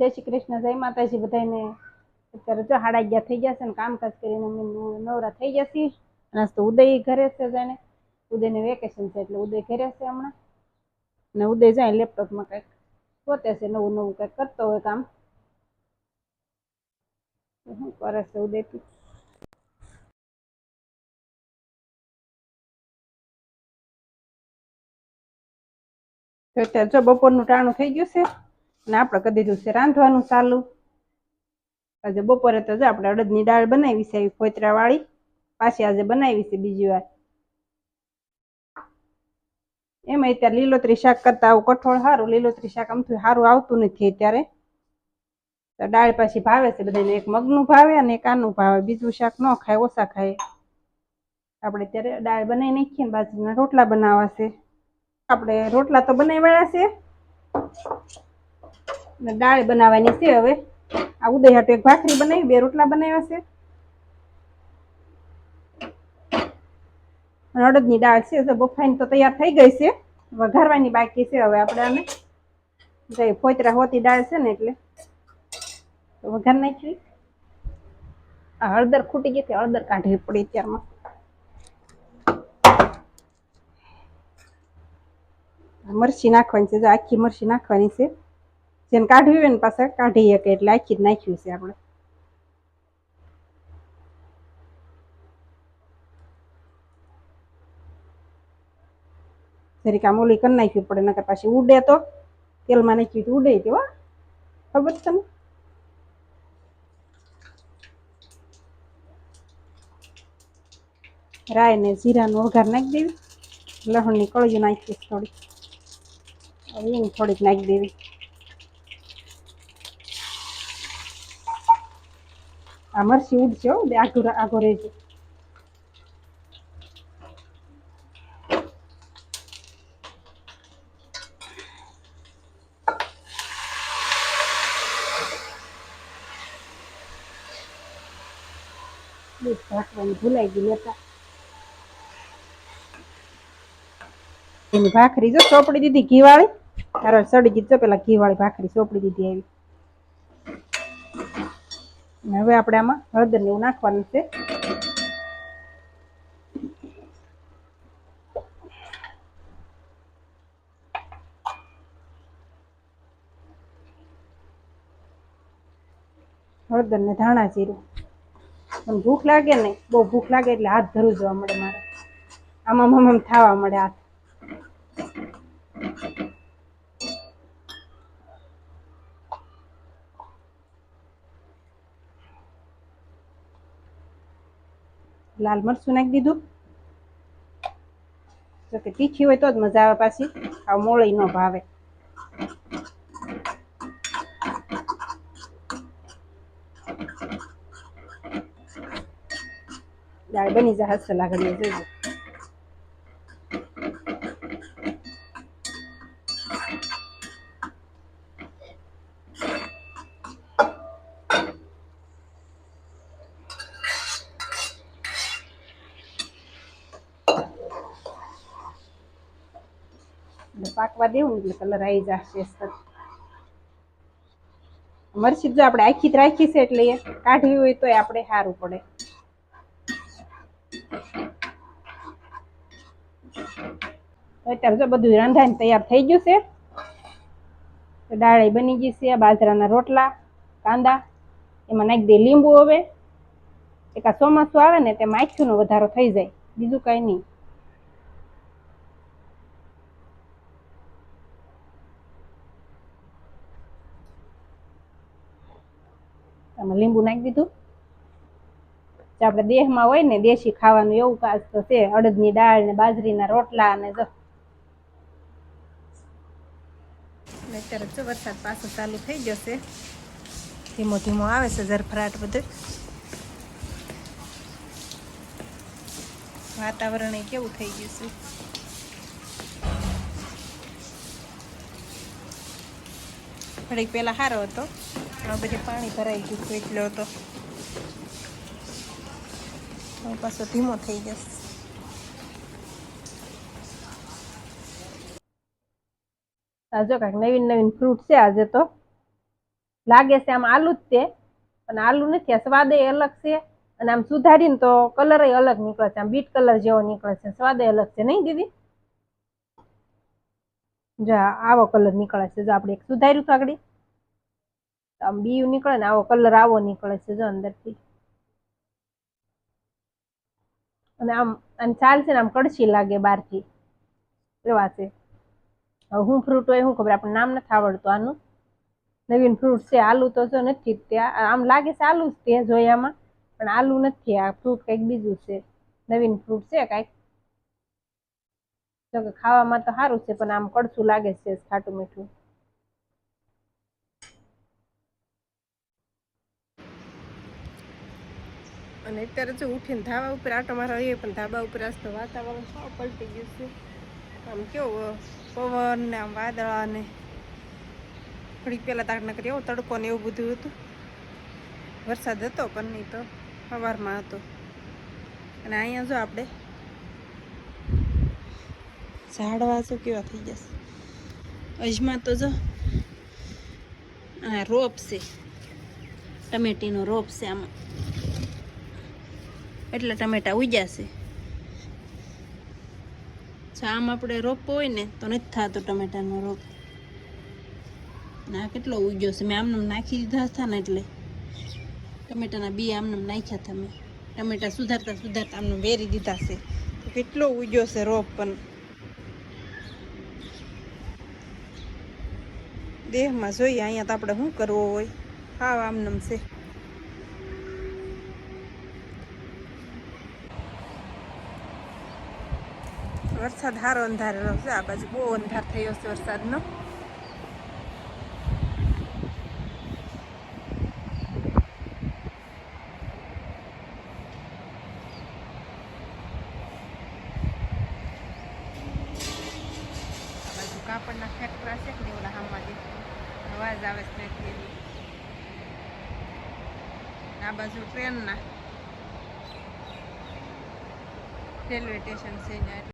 જય શ્રી કૃષ્ણ, જય માતાજી બધાને અત્યારે જો સાડા અગિયાર થઈ ગયા છે ને કામકાજ કરીને નવરા થઈ ગયા છીએ. અને આજ તો ઉદય ઘરે છે જાણે. ઉદયને વેકેશન છે એટલે ઉદય ઘરે છે હમણાં. ને ઉદય જાય લેપટોપમાં કંઈક. પોતે છે નવું નવું કંઈક કરતો હોય કામ. શું કરે છે ઉદય તું અત્યારે જો બપોરનું ટાણું થઈ ગયું છે. અને આપણે કરી દીધું છે રાંધવાનું ચાલુ. આજે બપોરે તો જો આપણે અડદની દાળ બનાવી છે એવી ફોતરા વાળી પાછી આજે બનાવી છે બીજી વાર. એમાં અત્યારે લીલોતરી શાક કરતા આવું કઠોળ સારું લીલોતરી શાક આમથી સારું આવતું નથી અત્યારે. તો દાળ પાછી ભાવે છે બધાને એક મગનું ભાવે અને એક આનું ભાવે. બીજું શાક ન ખાય, ઓછા ખાય. આપણે ત્યારે દાળ બનાવી નાખીએ ને બાજરીના રોટલા બનાવાશે આપણે રોટલા તો બનાવ્યા છે. ને દાળ બનાવવાની છે હવે. આ ઉદય હાટુ એક ભાખરી બનાવી, બે રોટલા બનાવ્યા છે. અડદની દાળ છે તો બફાઈને તો તૈયાર થઈ ગઈ છે. વઘારવાની બાકી છે હવે આપણે આને. જે ફોતરા હોતી દાળ છે ને એટલે. વઘાર નાખી હળદર ખૂટી ગઈ છે હળદર કાઢવી પડી ત્યારમાં મરચી નાખવાની છે આખી મરચી નાખવાની છે. જેને કાઢવી હોય ને પાસે કાઢી શકે એટલે આખી જ નાખ્યું છે આપણે. જરીક આમ ઓલી કરી નાખવી પડે, નકર પાછી ઉડે તો. તેલમાં નાખ્યું તો ઉડે તો હો. ખબર તને? રાય ને જીરાનો વઘાર નાખી દેવી. લસણની કળીઓ નાખી થોડી થોડીક નાખી દેવી. બે આઘો આઘો રહેજો દૂધ ભૂલાઈ ગઈ લેતા એની ભાખરી જો ચોપડી દીધી ઘી વાળી તારો સડી ગઈ પેલા ઘી વાળી ભાખરી ચોપડી દીધી આવી હવે આપણે આમાં હળદર ને નાખવાનું છે. હળદર ને ધાણા જીરું. પણ ભૂખ લાગે ને, બહુ ભૂખ લાગે એટલે હાથ ધરું જોવા મળે મારે. આમાં મમ થવા મળે હાથ. લાલ મરચું નાખી દીધું. જો કે તીખી હોય તો જ મજા આવે પાછી. આ મોળી ન ભાવે. દાળ બની હસ્ત લાગણી જોજો. એટલે પાકવા દેવું એટલે કલર આવી જશે મરચી જો આપણે આખી રાખી છે એટલે એ કાઢવી હોય તો આપણે સારું પડે. અત્યારે જો બધું રાંધાને તૈયાર થઈ ગયું છે. દાળ બની ગઈ છે, બાજરાના રોટલા, કાંદા, એમાં નાખી દે લીંબુ હવે. એક આ ચોમાસું આવે ને તેમાં આખ્યુંનો વધારો થઈ જાય. બીજું કાંઈ નહીં. આમાં લીંબુ નાખી દીધું. જે આપણે દેહમાં હોય ને, દેશી ખાવાનું એવું કાચ તો છે, અડદની દાળ ને બાજરીના રોટલા અને જો. અત્યારે જો ધીમો ધીમો આવે છે ઝરફરાટ બધું. વાતાવરણ કેવું થઈ ગયું છે. ઘડીક પહેલા સારો હતો. આ બધે પાણી ભરાઈ ગયું હતું એટલો હવે પાછો ધીમો થઈ જશે. જો કાંઈક નવીન નવીન ફ્રૂટ છે આજે તો. લાગે છે આમ આલુ જ તે, પણ આલુ નથી, આ સ્વાદ અલગ છે. અને આમ સુધારીને તો કલર અલગ નીકળે છે, આમ બીટ કલર જેવો નીકળે છે, સ્વાદ અલગ છે, નહીં દીદી? જો આવો કલર નીકળે છે, જો આપણે એક સુધાર્યું તો આગળ. આમ બીયું નીકળે ને આવો કલર આવો નીકળે છે જો અંદરથી. અને આમ અને ચાલશે ને આમ કડછી લાગે બહારથી. એવા છે. હવે હું ફ્રૂટ હોય શું ખબર, આપણને નામ નથી આવડતું આનું. નવીન ફ્રૂટ છે, આલુ તો જો નથી ત્યાં, આમ લાગે છે આલુ જ તે જોયામાં પણ આલુ નથી, આ ફ્રૂટ કંઈક બીજું છે. નવીન ફ્રૂટ છે કાંઈક. જો કે ખાવામાં તો સારું છે, પણ આમ કડછું લાગે છે, ખાટું મીઠું. અને અત્યારે જો ઉઠીને ધાબા ઉપર આટો મારા એ પણ ધાબા ઉપર આજ તો વાતાવરણ સાવ પલટી ગયું છે. આમ કેવો પવન ને આમ વાદળા ને થોડીક પહેલાં તાક નકરી એવો તડકો ને એવું બધું હતું. વરસાદ હતો પણ નહીં તો, સવારમાં હતો. અને અહીંયા જો આપણે ઝાડવા શું કેવા થઈ જશે અજમાં તો જો આ રોપ છે, ટમેટીનો રોપ છે આમાં. એટલે ટમેટા ઉજ્યાશે જો આમ આપણે રોપવો હોય ને, તો નથી થતો ટમેટાનો રોપ. ના કેટલો ઉજ્યો છે? મેં આમને નાખી દીધા હતા ને એટલે. ટમેટાના બી આમને નાખ્યા હતા મેં. ટમેટા સુધારતા સુધારતા આમને વેરી દીધા છે. કેટલો ઉજ્યો છે રોપ પણ. દેહમાં જોઈએ, અહીંયા તો આપણે શું કરવો હોય? હાવ આમનમ છે. વરસાદ સારો અંધારેલો છે. આ બાજુ બહુ અંધાર થયો છે વરસાદનો. કાપડના ફેક્ટરા છે કે ઓલા હામાં અવાજ આવે છે આ બાજુ ટ્રેનના. રેલવે સ્ટેશન છે ને